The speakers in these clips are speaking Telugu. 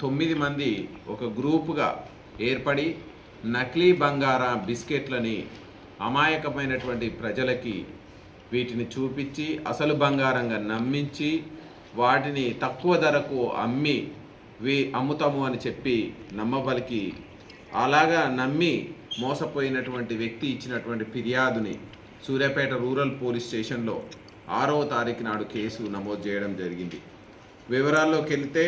తొమ్మిది మంది ఒక గ్రూపుగా ఏర్పడి నకిలీ బంగారం బిస్కెట్లని అమాయకమైనటువంటి ప్రజలకి వీటిని చూపించి అసలు బంగారంగా నమ్మించి వాటిని తక్కువ ధరకు అమ్మి వీ అమ్ముతాము అని చెప్పి నమ్మబలికి అలాగా నమ్మి మోసపోయినటువంటి వ్యక్తి ఇచ్చినటువంటి ఫిర్యాదుని సూర్యాపేట రూరల్ పోలీస్ స్టేషన్లో ఆరవ తారీఖు నాడు కేసు నమోదు చేయడం జరిగింది. వివరాల్లోకి వెళితే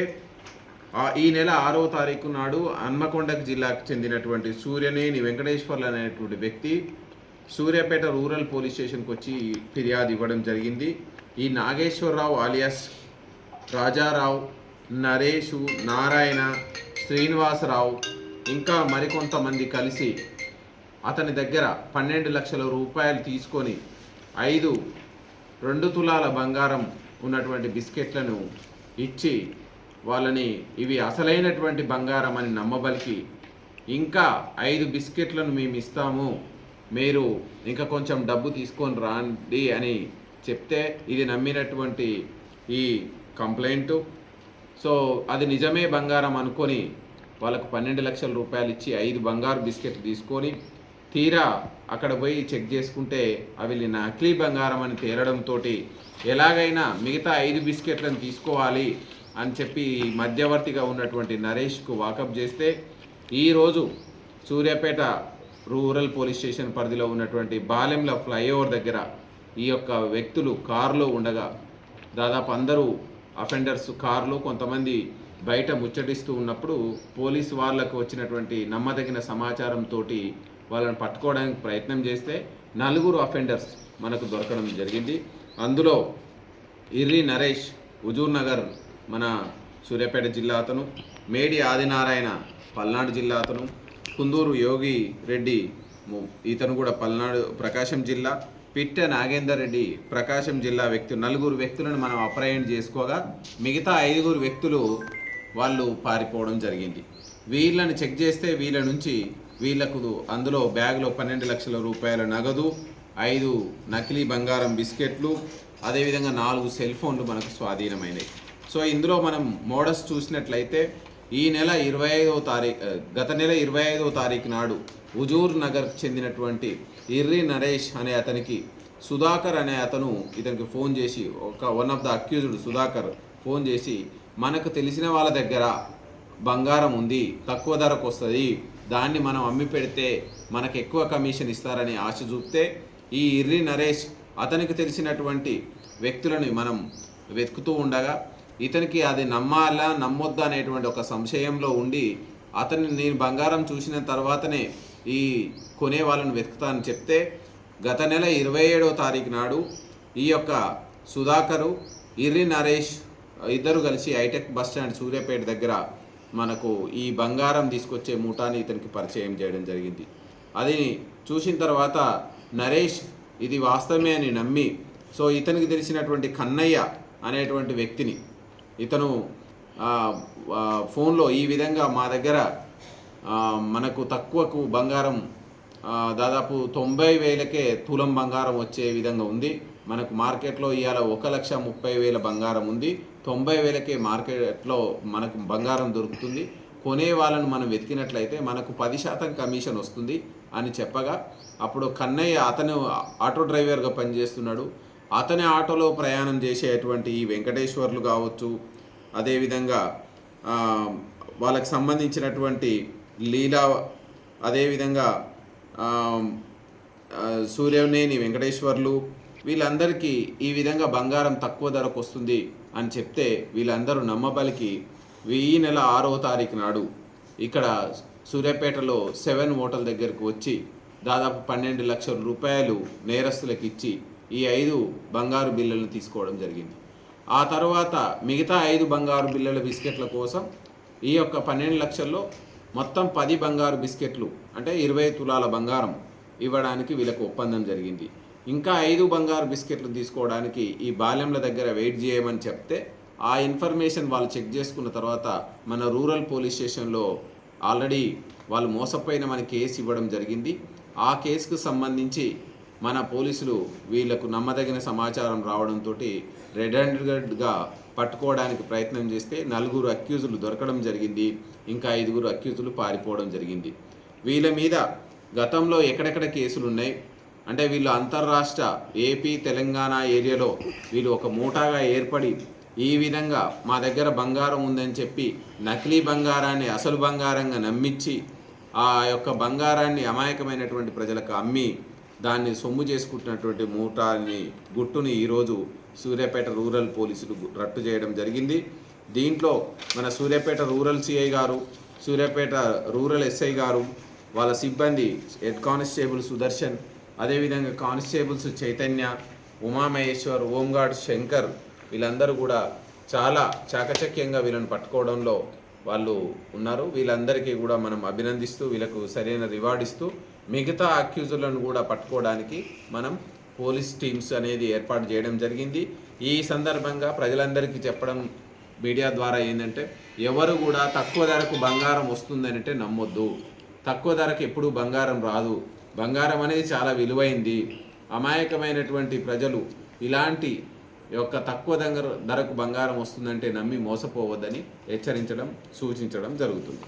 ఈ నెల ఆరో తారీఖు నాడు హన్మకొండకు జిల్లాకు చెందినటువంటి సూర్యనేని వెంకటేశ్వర్లు అనేటువంటి వ్యక్తి సూర్యాపేట రూరల్ పోలీస్ స్టేషన్కి వచ్చి ఫిర్యాదు ఇవ్వడం జరిగింది. ఈ నాగేశ్వరరావు ఆలియాస్ రాజారావు నరేషు నారాయణ శ్రీనివాసరావు ఇంకా మరికొంతమంది కలిసి అతని దగ్గర పన్నెండు లక్షల రూపాయలు తీసుకొని ఐదు రెండు తులాల బంగారం ఉన్నటువంటి బిస్కెట్లను ఇచ్చి వాళ్ళని ఇవి అసలైనటువంటి బంగారం అని నమ్మబలికి ఇంకా ఐదు బిస్కెట్లను మేము ఇస్తాము. మీరు ఇంకా కొంచెం డబ్బు తీసుకొని రాండి అని చెప్తే ఇది నమ్మినటువంటి ఈ కంప్లైంట్. సో అది నిజమే బంగారం అనుకొని వాళ్ళకు పన్నెండు లక్షల రూపాయలు ఇచ్చి ఐదు బంగారు బిస్కెట్లు తీసుకొని తీరా అక్కడ పోయి చెక్ చేసుకుంటే అవి నకిలీ బంగారం అని తేలడంతో ఎలాగైనా మిగతా ఐదు బిస్కెట్లను తీసుకోవాలి. అని చెప్పి మధ్యవర్తిగా ఉన్నటువంటి నరేష్కు వాకప్ చేస్తే ఈరోజు సూర్యాపేట రూరల్ పోలీస్ స్టేషన్ పరిధిలో ఉన్నటువంటి బాలెంల ఫ్లైఓవర్ దగ్గర ఈ యొక్క వ్యక్తులు కారులో ఉండగా దాదాపు అందరూ అఫెండర్స్ కారులో కొంతమంది బయట ముచ్చటిస్తూ ఉన్నప్పుడు పోలీసు వాళ్ళకు వచ్చినటువంటి నమ్మదగిన సమాచారంతో వాళ్ళని పట్టుకోవడానికి ప్రయత్నం చేస్తే నలుగురు అఫెండర్స్ మనకు దొరకడం జరిగింది. అందులో ఇర్రి నరేష్ హుజూర్ నగర్ మన సూర్యాపేట జిల్లా అతను మేడి ఆదినారాయణ పల్నాడు జిల్లా అతను కుందూరు యోగి రెడ్డి ఇతను కూడా పల్నాడు ప్రకాశం జిల్లా పిట్ట నాగేందర్ రెడ్డి ప్రకాశం జిల్లా వ్యక్తులు. నలుగురు వ్యక్తులను మనం అప్రయణ్ చేసుకోగా మిగతా ఐదుగురు వ్యక్తులు వాళ్ళు పారిపోవడం జరిగింది. వీళ్ళని చెక్ చేస్తే వీళ్ళ నుంచి వీళ్ళకు అందులో బ్యాగ్లో పన్నెండు లక్షల రూపాయల నగదు ఐదు నకిలీ బంగారం బిస్కెట్లు అదేవిధంగా నాలుగు సెల్ ఫోన్లు మనకు స్వాధీనమైనవి సో ఇందులో మనం మోడల్స్ చూసినట్లయితే ఈ నెల ఇరవై ఐదవ తారీఖు గత నెల ఇరవై ఐదవ తారీఖు నాడు హుజూర్ నగర్కు చెందినటువంటి ఇర్రి నరేష్ అనే అతనికి సుధాకర్ అనే అతను ఇతనికి ఫోన్ చేసి ఒక one of the accused Sudhakar phone చేసి మనకు తెలిసిన వాళ్ళ దగ్గర బంగారం ఉంది తక్కువ ధరకు వస్తుంది దాన్ని మనం అమ్మి పెడితే మనకు ఎక్కువ కమిషన్ ఇస్తారని ఆశ చూపితే ఈ ఇర్రి నరేష్ అతనికి తెలిసినటువంటి వ్యక్తులను మనం వెతుకుతూ ఉండగా ఇతనికి అది నమ్మాలా నమ్మొద్దా అనేటువంటి ఒక సంశయంలో ఉండి అతన్ని నేను బంగారం చూసిన తర్వాతనే ఈ కొనే వాళ్ళని వెతుకుతానని చెప్తే గత నెల ఇరవై ఏడవ తారీఖు నాడు ఈ యొక్క సుధాకరు ఇర్రి నరేష్ ఇద్దరు కలిసి హైటెక్ బస్ స్టాండ్ సూర్యాపేట దగ్గర మనకు ఈ బంగారం తీసుకొచ్చే మూటాన్ని ఇతనికి పరిచయం చేయడం జరిగింది. అది చూసిన తర్వాత నరేష్ ఇది వాస్తవమే అని నమ్మి సో ఇతనికి తెలిసినటువంటి కన్నయ్య అనేటువంటి వ్యక్తిని ఇతను ఫోన్లో ఈ విధంగా మా దగ్గర మనకు తక్కువకు బంగారం దాదాపు తొంభై వేలకే తులం బంగారం వచ్చే విధంగా ఉంది. మనకు మార్కెట్లో ఇవాళ ఒక లక్ష ముప్పై వేల బంగారం ఉంది. తొంభై వేలకే మార్కెట్లో మనకు బంగారం దొరుకుతుంది. కొనే వాళ్ళను మనం వెతికినట్లయితే మనకు పది శాతం కమిషన్ వస్తుంది అని చెప్పగా అప్పుడు కన్నయ్య అతను ఆటో డ్రైవర్గా పనిచేస్తున్నాడు. అతని ఆటోలో ప్రయాణం చేసేటువంటి ఈ వెంకటేశ్వర్లు కావచ్చు అదేవిధంగా వాళ్ళకి సంబంధించినటువంటి లీలా అదేవిధంగా సూర్యనేని వెంకటేశ్వర్లు వీళ్ళందరికీ ఈ విధంగా బంగారం తక్కువ ధరకు వస్తుంది అని చెప్తే వీళ్ళందరూ నమ్మబలికి ఈ నెల ఆరో తారీఖు నాడు ఇక్కడ సూర్యాపేటలో సెవెన్ హోటల్ దగ్గరకు వచ్చి దాదాపు పన్నెండు లక్షల రూపాయలు నేరస్తులకు ఇచ్చి ఈ ఐదు బంగారు బిల్లలు తీసుకోవడం జరిగింది. ఆ తర్వాత మిగతా ఐదు బంగారు బిల్లల బిస్కెట్ల కోసం ఈ యొక్క పన్నెండు లక్షల్లో మొత్తం పది బంగారు బిస్కెట్లు అంటే ఇరవై తులాల బంగారం ఇవ్వడానికి వీళ్ళకు ఒప్పందం జరిగింది. ఇంకా ఐదు బంగారు బిస్కెట్లు తీసుకోవడానికి ఈ బాల్యంల దగ్గర వెయిట్ చేయమని చెప్తే ఆ ఇన్ఫర్మేషన్ వాళ్ళు చెక్ చేసుకున్న తర్వాత మన రూరల్ పోలీస్ స్టేషన్లో ఆల్రెడీ వాళ్ళు మోసపోయిన మన కేసు ఇవ్వడం జరిగింది. ఆ కేసుకు సంబంధించి మన పోలీసులు వీళ్ళకు నమ్మదగిన సమాచారం రావడంతో రెడ్ పట్టుకోవడానికి ప్రయత్నం చేస్తే నలుగురు అక్యూజులు దొరకడం జరిగింది ఇంకా ఐదుగురు అక్యూజులు పారిపోవడం జరిగింది. వీళ్ళ మీద గతంలో ఎక్కడెక్కడ కేసులు ఉన్నాయి అంటే వీళ్ళు అంతర్రాష్ట్ర ఏపీ తెలంగాణ ఏరియాలో వీళ్ళు ఒక మూటాగా ఏర్పడి ఈ విధంగా మా దగ్గర బంగారం ఉందని చెప్పి నకిలీ బంగారాన్ని అసలు బంగారంగా నమ్మించి ఆ యొక్క బంగారాన్ని అమాయకమైనటువంటి ప్రజలకు అమ్మి దాన్ని సొమ్ము చేసుకుంటున్నటువంటి మూటాని గుట్టుని ఈరోజు సూర్యాపేట రూరల్ పోలీసులు రట్టు చేయడం జరిగింది. దీంట్లో మన సూర్యాపేట రూరల్ సిఐ గారు సూర్యాపేట రూరల్ ఎస్ఐ గారు వాళ్ళ సిబ్బంది హెడ్ కానిస్టేబుల్ సుదర్శన్ అదేవిధంగా కానిస్టేబుల్స్ చైతన్య ఉమామహేశ్వర్ ఓంగాడ్ శంకర్ వీళ్ళందరూ కూడా చాలా చాకచక్యంగా వీళ్ళని పట్టుకోవడంలో వాళ్ళు ఉన్నారు. వీళ్ళందరికీ కూడా మనం అభినందిస్తూ వీళ్ళకు సరైన రివార్డ్ ఇస్తూ మిగతా అక్యూజులను కూడా పట్టుకోవడానికి మనం పోలీస్ టీమ్స్ అనేది ఏర్పాటు చేయడం జరిగింది. ఈ సందర్భంగా ప్రజలందరికీ చెప్పడం మీడియా ద్వారా ఏంటంటే ఎవరు కూడా తక్కువ ధరకు బంగారం వస్తుందనంటే నమ్మొద్దు. తక్కువ ధరకు ఎప్పుడూ బంగారం రాదు. బంగారం అనేది చాలా విలువైంది. అమాయకమైనటువంటి ప్రజలు ఇలాంటి యొక్క తక్కువ ధర ధరకు బంగారం వస్తుందంటే నమ్మి మోసపోవద్దని హెచ్చరించడం సూచించడం జరుగుతుంది.